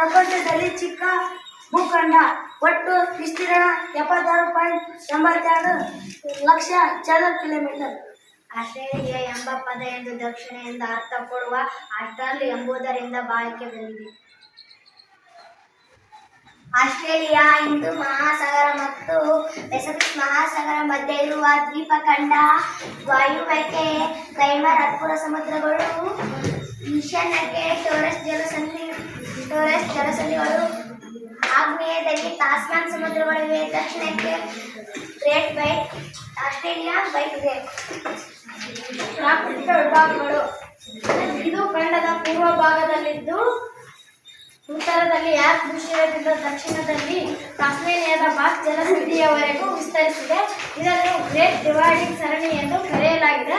ಪ್ರಪಂಚದಲ್ಲಿ ಚಿಕ್ಕ ಭೂಖಂಡ, ಒಟ್ಟು ವಿಸ್ತೀರ್ಣ ಎಪ್ಪತ್ತಾರು ಪಾಯಿಂಟ್ ಎಂಬತ್ತೆರಡು ಲಕ್ಷ ಚದರ ಕಿಲೋಮೀಟರ್. ಆಸ್ಟ್ರೇಲಿಯಾ ಎಂಬ ಪದ ಎಂದು ದಕ್ಷಿಣೆಯಿಂದ ಅರ್ಥ ಕೊಡುವ ಆಸ್ಟ್ರಲ್ ಎಂಬುದರಿಂದ ಬಾಳಿಕೆ ಬಂದಿದೆ. ಆಸ್ಟ್ರೇಲಿಯಾ ಹಿಂದೂ ಮಹಾಸಾಗರ ಮತ್ತು ಪೆಸಿಫಿಕ್ ಮಹಾಸಾಗರ ಮಧ್ಯೆ ಇರುವ ದ್ವೀಪಖಂಡ ವಾಯುವ್ಯಕ್ಕೆ ಕೈಮರ್ ಅದ್ಭುತ ಸಮುದ್ರಗಳು ಈಶಾನ್ಯಕ್ಕೆ ಟೋರಸ್ ಜಲಸಂಧಿ ಟೋರಸ್ ಜಲಸಂಧಿಗಳು ಆಗ್ನೇಯದಲ್ಲಿ ತಾಸ್ಮಾನ್ ಸಮುದ್ರಗಳಿವೆ ದಕ್ಷಿಣಕ್ಕೆ ಗ್ರೇಟ್ ವೈಟ್ ಆಸ್ಟ್ರೇಲಿಯಾ ವೈಟ್ ಇದೆ. ಪ್ರಾಕೃತಿಕ ವಿಭಾಗಗಳು. ಇದು ಖಂಡದ ಪೂರ್ವ ಭಾಗದಲ್ಲಿದ್ದು ಉತ್ತರದಲ್ಲಿ ಆಪ್ ವಿಷಯದಿಂದ ದಕ್ಷಿಣದಲ್ಲಿ ತಾಸ್ಮೇನಿಯಾದ ಬಾಕ್ ಜಲಸಂಧಿಯವರೆಗೂ ವಿಸ್ತರಿಸಿದೆ. ಇದನ್ನು ಗ್ರೇಟ್ ಡಿವೈಡಿಂಗ್ ಸರಣಿ ಎಂದು ಕರೆಯಲಾಗಿದೆ.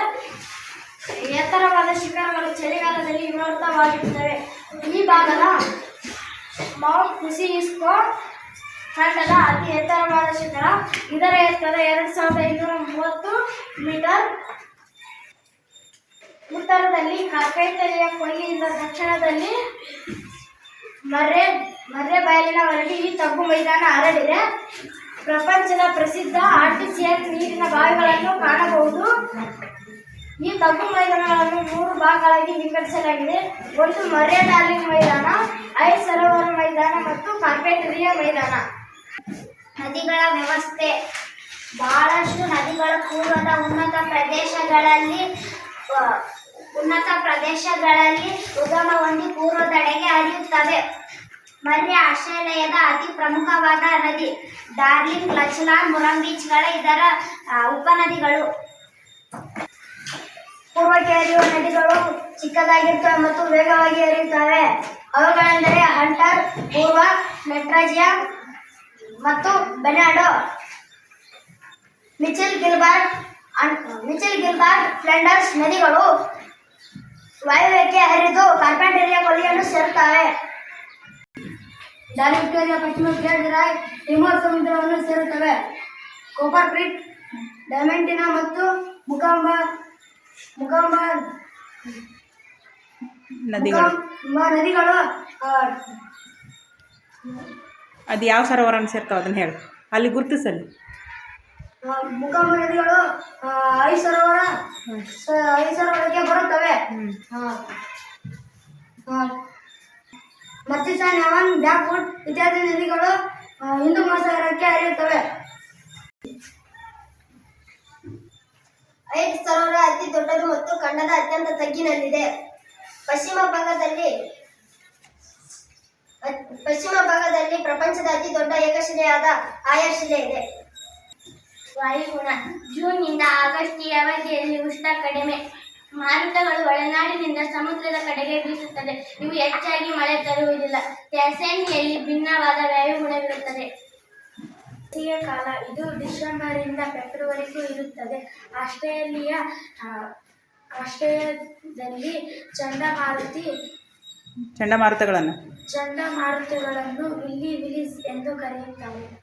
ಎತ್ತರವಾದ ಶಿಖರಗಳು ಚಳಿಗಾಲದಲ್ಲಿ ವಿನೋದವಾಗಿರುತ್ತವೆ ಈ ಭಾಗದ ಮೌಂಟ್ ಕುಸಿಯಿಸ್ಕೋ ಖಂಡದ ಅತಿ ಎತ್ತರವಾದ ಶಿಖರ. ಇದರ ಎತ್ತರ ಎರಡು ಸಾವಿರದ ಐನೂರ ಮೂವತ್ತು ಮೀಟರ್. ಉತ್ತರದಲ್ಲಿ ಕೈತರಿಯ ಕೊಯ್ಲಿಯಿಂದ ದಕ್ಷಿಣದಲ್ಲಿ ಮರ್ರೆ ಮರ್ರೆ ಬಯಲಿನವರೆಗೆ ಈ ತಗ್ಗು ಮೈದಾನ ಹರಡಿದೆ. ಪ್ರಪಂಚದ ಪ್ರಸಿದ್ಧ ಆರ್ಟಿಸಿಯನ್ ನೀರಿನ ಬಾವಿಗಳನ್ನು ಕಾಣಬಹುದು. ಈ ಕಬ್ಬು ಮೈದಾನಗಳನ್ನು ಮೂರು ಭಾಗಗಳಾಗಿ ವಿಂಗಡಿಸಲಾಗಿದೆ. ಒಂದು ಡಾರ್ಲಿಂಗ್ ಮೈದಾನ ಐ ಸರೋವರ ಮೈದಾನ ಮತ್ತು ಕಾರ್ಪೆಟರಿಯಾ ಮೈದಾನ. ನದಿಗಳ ವ್ಯವಸ್ಥೆ. ಬಹಳಷ್ಟು ನದಿಗಳು ಪೂರ್ವದ ಉನ್ನತ ಪ್ರದೇಶಗಳಲ್ಲಿ ಉನ್ನತ ಪ್ರದೇಶಗಳಲ್ಲಿ ಉಗಮ ಹೊಂದಿ ಪೂರ್ವದೆಡೆಗೆ ಹರಿಯುತ್ತವೆ. ಮರ್ಯ ಆಸ್ಟ್ರೇಲಿಯಾದ ಅತಿ ಪ್ರಮುಖವಾದ ನದಿ, ಡಾರ್ಲಿಂಗ್, ಲಚ್ಲಾನ್ ಮುರಂಬೀಚ್ಗಳ ಇದರ ಉಪನದಿಗಳು. ಹರಿಯುವ ನದಿಗಳು ಚಿಕ್ಕದಾಗಿರ್ತವೆ ಮತ್ತು ವೇಗವಾಗಿ ಹರಿಯುತ್ತವೆ. ಅವುಗಳೆಂದರೆ ಹಂಟರ್, ಪೂರ್ವ, ನಟ್ರಾಜಿಯಂ ಮತ್ತು ಬೆನಾಡೋ. ಮಿಚೆಲ್ ಗಿಲ್ಬಾರ್ ಮಿಚಿಲ್ ಗಿಲ್ಬರ್ಟ್ ಫ್ಲೆಂಡರ್ಸ್ ನದಿಗಳು ವಾಯುವ್ಯಕ್ಕೆ ಹರಿದು ಕಾರ್ಪೆಂಟರಿಯ ಕೊಲ್ಲಿಯನ್ನು ಸೇರುತ್ತವೆ. ಡಾನ್ ವಿಕ್ಟೋರಿಯಾ ಪಶ್ಚಿಮ ಗ್ರೇಟ್ ರಾಯ್ ಟಿಮೋರ್ ಸಮುದ್ರವನ್ನು ಸೇರುತ್ತವೆ. ಕೋಪರ್ ಕ್ರೀಕ್ ಡೈಮೆಂಟಿನಾ ಮತ್ತು ಮುಖಾಂಬ ನದಿಗಳು. ನದಿಗಳು ಅದು ಯಾವ ಸರೋವರನ ಸೇರ್ತಾವ ಅದನ್ನ ಹೇಳು. ಅಲ್ಲಿ ಗುರುತಿಸಲ್ಲಿ. ಮುಖಾಮ ನದಿಗಳು ಆ, ಐ ಸರೋವರ ಐ ಸರೋವರಕ್ಕೆ ಬರುತ್ತವೆ. ಯಾವನ್ ಬ್ಯಾಕ್ವುಡ್ ಇತ್ಯಾದಿ ನದಿಗಳು ಹಿಂದೂ ಮಹಾಸಾಗರಕ್ಕೆ ಹರಿಯುತ್ತವೆ. ಐದು ಸರೋವರ ಅತಿ ದೊಡ್ಡದು ಮತ್ತು ಖಂಡದ ಅತ್ಯಂತ ತಗ್ಗಿನಲ್ಲಿದೆ. ಪಶ್ಚಿಮ ಭಾಗದಲ್ಲಿ ಪಶ್ಚಿಮ ಭಾಗದಲ್ಲಿ ಪ್ರಪಂಚದ ಅತಿ ದೊಡ್ಡ ಏಕಶಿಲೆಯಾದ ಆಯರ್ ಶಿಲೆ ಇದೆ. ವಾಯುಗುಣ. ಜೂನ್ನಿಂದ ಆಗಸ್ಟ್ ಈ ಅವಧಿಯಲ್ಲಿ ಉಷ್ಣ ಕಡಿಮೆ. ಮಾರುತಗಳು ಒಳನಾಡಿನಿಂದ ಸಮುದ್ರದ ಕಡೆಗೆ ಬೀಸುತ್ತದೆ ಇವು ಹೆಚ್ಚಾಗಿ ಮಳೆ ತರುವುದಿಲ್ಲ. ಟ್ಯಾಸೇನಿಯಲ್ಲಿ ಭಿನ್ನವಾದ ವಾಯುಗುಣವಿರುತ್ತದೆ. ಬೇಸಿಗೆ ಕಾಲ. ಇದು ಡಿಸೆಂಬರ್ ಡಿಸೆಂಬರಿಂದ ಫೆಬ್ರವರಿಗೂ ಇರುತ್ತದೆ. ಆಸ್ಟ್ರೇಲಿಯಾ ಆಸ್ಟ್ರೇಲಿಯಾದಲ್ಲಿ ಚಂಡಮಾರುತಿ ಚಂಡಮಾರುತಗಳನ್ನು. ಚಂಡಮಾರುತಗಳನ್ನು ಇಲ್ಲಿ ವಿಲಿಸ್ ಎಂದು ಕರೆಯುತ್ತಾರೆ.